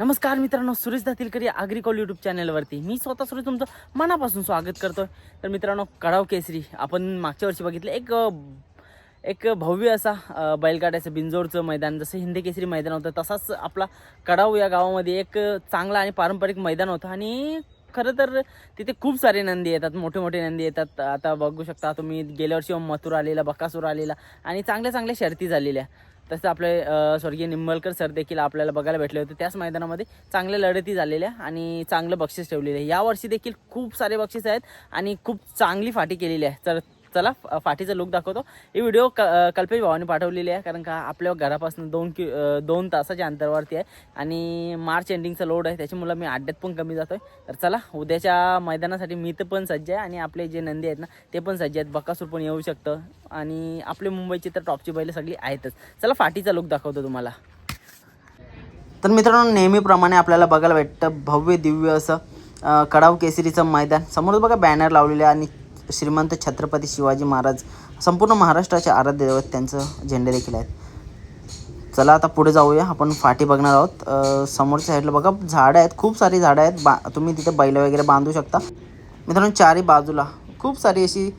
नमस्कार मित्रांनो सुरेश दातीलकर आग्रिकॉल यूट्यूब चॅनलवरती मी स्वतः सुरेश तुमचं मनापासून स्वागत करतोय. तर मित्रांनो कडाव केसरी. आपण मागच्या वर्षी बघितलं एक एक भव्य असा बैलगाड्याचं बिंजोरचं मैदान. जसं हिंदी केसरी मैदान होतं तसाच आपला कडाव या गावामध्ये एक चांगला आणि पारंपरिक मैदान होतं. आणि खरं तर तिथे खूप सारे नंदी येतात मोठे मोठे नंदी येतात. आता बघू शकता तुम्ही गेल्या वर्षी मथुर आलेला बकासूर आलेला आणि चांगल्या चांगल्या शर्ती झालेल्या. तसं आपले स्वर्गीय निंबलकर सर देखील आपल्याला बघायला भेटले होते. त्याच मैदानामध्ये चांगल्या लढती झालेल्या आणि चांगलं बक्षीस ठेवलेलं आहे. यावर्षी देखील खूप सारे बक्षीस आहेत आणि खूप चांगली फाटी केलेली आहे. तर चला फाटीचा लुक दाखवतो. ही व्हिडिओ क कल्पेश भावाने पाठवलेली आहे कारण का आपल्या घरापासून दोन कि दोन तासाच्या अंतरावरती आहे. आणि मार्च एंडिंगचा लोड आहे त्याच्यामुळं मी अड्ड्यात पण कमी जातोय. तर चला उद्याच्या मैदानासाठी मी तर पण सज्ज आहे आणि आपले जे नंदी आहेत ना ते पण सज्ज आहेत. बकासूर पण येऊ शकतं. आणि आपले मुंबईची तर टॉपची बैलं सगळी आहेतच. चला फाटीचा लुक दाखवतो तुम्हाला. तर मित्रांनो नेहमीप्रमाणे आपल्याला बघायला भेटतं भव्य दिव्य असं कडाव केसरीचं मैदान. समोर बघा बॅनर लावलेले आहे आणि श्रीमंत छत्रपती शिवाजी महाराज संपूर्ण महाराष्ट्राचे आराध्य दैवत त्यांचं झेंडे देखील आहेत. चला आता पुढे जाऊया. आपण फाटी बघणार आहोत. समोरच्या साईडला बघा. झाडं आहेत. खूप सारी झाडं आहेत. बा तुम्ही तिथे बैल वगैरे बांधू शकता. मित्रांनो चारी बाजूला खूप सारी अशी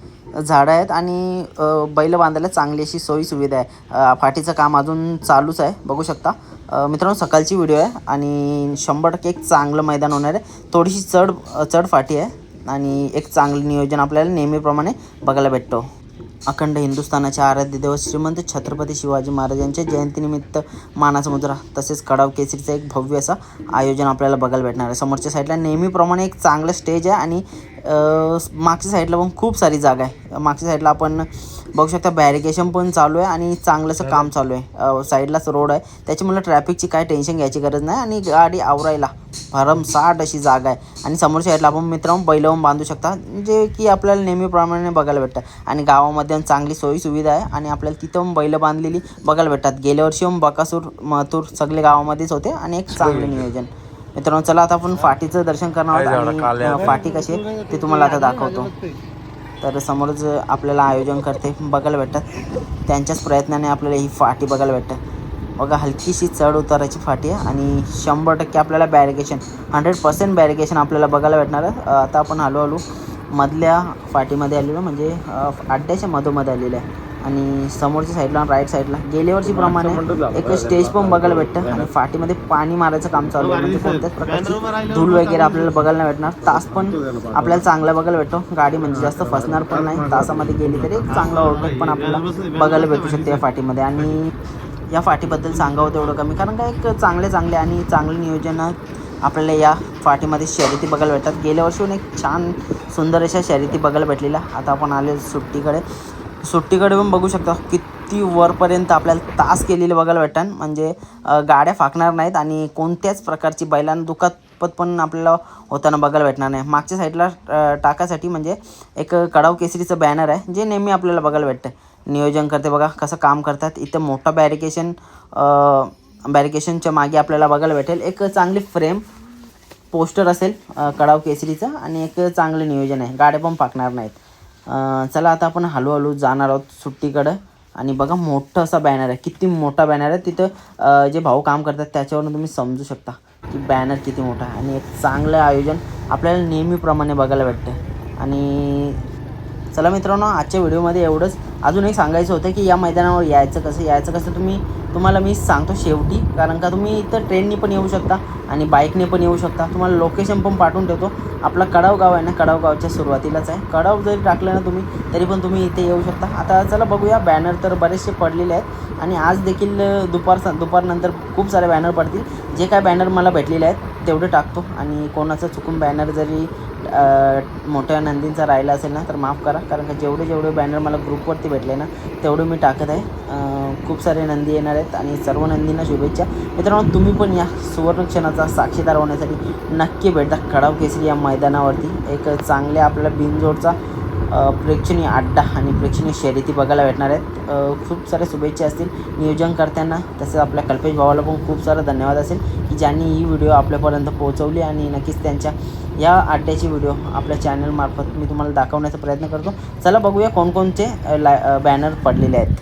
झाडं आहेत आणि बैल बांधायला चांगली अशी सोयी सुविधा आहे फाटीचं काम अजून चालूच आहे. बघू शकता. मित्रांनो सकाळची व्हिडिओ आहे आणि शंभर टक्के एक चांगलं मैदान होणार आहे. थोडीशी चढ चढ फाटी आहे. आणि एक चांगलं नियोजन आपल्याला नेहमीप्रमाणे बघायला भेटतो. अखंड हिंदुस्थानाचे आराध्य देव श्रीमंत छत्रपती शिवाजी महाराजांच्या जयंतीनिमित्त मानाचा मुद्रा तसेच कडाव केसरीचं एक भव्य असं आयोजन आपल्याला बघायला भेटणार आहे. समोरच्या साईडला नेहमीप्रमाणे एक चांगलं स्टेज आहे आणि मागच्या साईडला पण खूप सारी जागा आहे. मागच्या साईडला आपण बघू शकता बॅरिकेशन पण चालू आहे आणि चांगलंसं काम चालू आहे. साईडलाच रोड आहे. त्याच्यामुळे ट्रॅफिकची काय टेन्शन घ्यायची गरज नाही आणि गाडी आवरायला भरमसाठ अशी जागा आहे. आणि समोरच्या साईडला आपण मित्रांनो बैलवून बांधू शकता जे की आपल्याला नेहमीप्रमाणे बघायला भेटतं आणि गावामध्ये चांगली सोयी सुविधा आहे आणि आपल्याला तिथं बैलं बांधलेली बघायला भेटतात. गेल्या वर्षी बकासूर मथुर सगळे गावामध्येच होते आणि एक चांगलं नियोजन. मित्रांनो चला आता आपण फाटीचं दर्शन करणार आहोत आणि फाटी कशी आहे ते तुम्हाला आता दाखवतो. तर समोरच आपल्याला आयोजन करते बघायला भेटतात. त्यांच्याच प्रयत्नाने आपल्याला ही फाटी बघायला भेटतं. बघा हलकीशी चढ उताराची फाटी आहे आणि शंभर टक्के आपल्याला बॅरिकेशन हंड्रेड पर्सेंट बॅरिकेशन आपल्याला बघायला भेटणार आहे. आता आपण हळूहळू मधल्या फाटीमध्ये आलेलो म्हणजे अड्ड्याच्या मधोमध्ये आलेलं आहे. आणि समोरच्या साईडला राईट साईडला गेल्या वर्षीप्रमाणे एक स्टेज पण बघायला भेटतं. आणि फाटीमध्ये पाणी मारायचं काम चालू आहे. म्हणजे कोणत्याच प्रकारची धूल वगैरे आपल्याला बघायला नाही भेटणार. तास पण आपल्याला चांगला बघायला भेटतो. गाडी म्हणजे जास्त फसणार पण नाही. तासामध्ये गेली तरी चांगला ओळख पण आपल्याला बघायला भेटू शकते या फाटीमध्ये. आणि या फाटीबद्दल सांगावं तेवढं कमी. कारण का एक चांगले चांगले आणि चांगले नियोजन आपल्याला या फाटीमध्ये शर्यती बघायला भेटतात. गेल्या वर्षी एक छान सुंदर अशा शर्यती बघायला भेटलेल्या. आता आपण आले सुट्टीकडे. सुट्टीकडे पण बघू शकता किती वरपर्यंत आपल्याला तास केलेले बघायला भेटन म्हणजे गाड्या फाकणार नाहीत आणि कोणत्याच प्रकारची बैलांना दुखापत पण आपल्याला होताना बघायला भेटणार नाही. मागच्या साईडला टाकासाठी म्हणजे एक कडाव केसरीचं बॅनर आहे जे नेहमी आपल्याला बघायला भेटतं नियोजन करते बघा कसं काम करतात. इथं मोठं बॅरिकेशन बॅरिकेशनच्या मागे आपल्याला बघायला भेटेल. एक चांगली फ्रेम पोस्टर असेल कडाव केसरीचं आणि एक चांगलं नियोजन आहे. गाड्या पण फाकणार नाहीत. चला आता आपण हळूहळू जाणार आहोत सुट्टीकडं. आणि बघा मोठं असा बॅनर आहे. किती मोठा बॅनर आहे. तिथं जे भाऊ काम करतात त्याच्यावरून तुम्ही समजू शकता की बॅनर किती मोठा आहे. आणि एक चांगलं आयोजन आपल्याला नेहमीप्रमाणे बघायला भेटतं. आणि चला मित्रांनो आजच्या व्हिडिओमध्ये एवढंच. अजून एक सांगायचं होतं की या मैदानावर यायचं कसं? यायचं कसं तुम्ही? तुम्हाला मी सांगतो शेवटी कारण का तुम्ही इथं ट्रेननी पण येऊ शकता आणि बाईकने पण येऊ शकता. तुम्हाला लोकेशन पण पाठवून ठेवतो आपला कडाव गाव आहे ना कडाव गावच्या सुरुवातीलाच आहे. कडाव जरी टाकलं ना तुम्ही तरी पण तुम्ही इथे येऊ शकता. आता चला बघूया बॅनर तर बरेचसे पडलेले आहेत. आणि आज देखील दुपार दुपारनंतर खूप सारे बॅनर पडतील. जे काय बॅनर मला भेटलेले आहेत तेवढे टाकतो. आणि कोणाचं चुकून बॅनर जरी मोठ्या नंदींचा राहिला असेल ना तर माफ करा. कारण का जेवढे जेवढे बॅनर मला ग्रुपवरती भेटले ना तेवढे मी टाकत आहे. खूप सारे नंदी येणार आहेत आणि सर्व नंदींना शुभेच्छा. मित्रांनो तुम्ही पण या सुवर्णक्षणाचा साक्षीदार होण्यासाठी नक्की भेटता खडाव केसरी या मैदानावरती. एक चांगल्या आपल्याला बिनजोडचा प्रेक्षणीय अड्डा आणि प्रेक्षणीय शर्यती बघायला भेटणार आहेत. खूप साऱ्या शुभेच्छा असतील नियोजन करताना तसेच आपल्या कल्पेश भावाला पण खूप सारा धन्यवाद असेल की ज्यांनी ही व्हिडिओ आपल्यापर्यंत पोहोचवली आणि नक्कीच त्यांच्या या अड्ड्याची व्हिडिओ आपल्या चॅनलमार्फत मी तुम्हाला दाखवण्याचा प्रयत्न करतो. चला बघूया कोणकोणते लाय बॅनर पडलेले आहेत.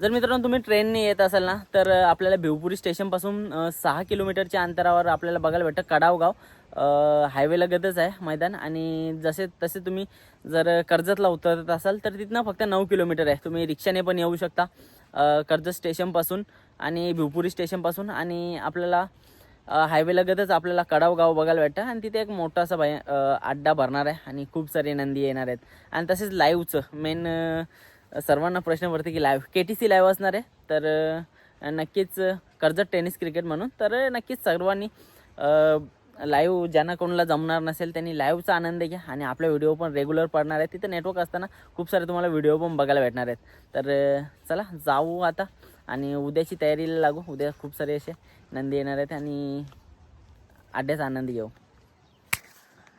जर मित्रांनो तुम्ही ट्रेनने येत असाल ना तर आपल्याला भिवपुरी स्टेशनपासून सहा किलोमीटरच्या अंतरावर आपल्याला बघायला भेटतं कडावगाव. हायवे हायवेलगतच आहे मैदान आणि जसे तसे तुम्ही जर कर्जतला उतरत असाल तर तिथनं फक्त नऊ किलोमीटर आहे. तुम्ही रिक्षाने पण येऊ शकता कर्जत स्टेशनपासून आणि भिवपुरी स्टेशनपासून आणि आपल्याला हायवे हायवेलगतच आपल्याला कडाव गाव बघायला भेटतं आणि तिथे एक मोठा असा भय अड्डा भरणार आहे आणि खूप सारे नंदी येणार आहेत. आणि तसेच लाईव्हचं मेन सर्वांना प्रश्न पडते की live K T C live असणार आहे. तर नक्कीच कर्जत टेनिस क्रिकेट म्हणून. तर नक्कीच सर्वांनी लाईव्ह ज्यांना कोणाला जमणार नसेल त्यांनी लाईव्हचा आनंद घ्या आणि आपला व्हिडिओ पण रेग्युलर पडणार आहे तिथे नेटवर्क असताना खूप सारे तुम्हाला व्हिडिओ पण बघायला भेटणार आहेत. तर चला जाऊ आता आणि उद्याची तयारीला लागू. उद्या खूप सारे असे नंदी येणार आहेत आणि अड्ड्याचा आनंद घेऊ.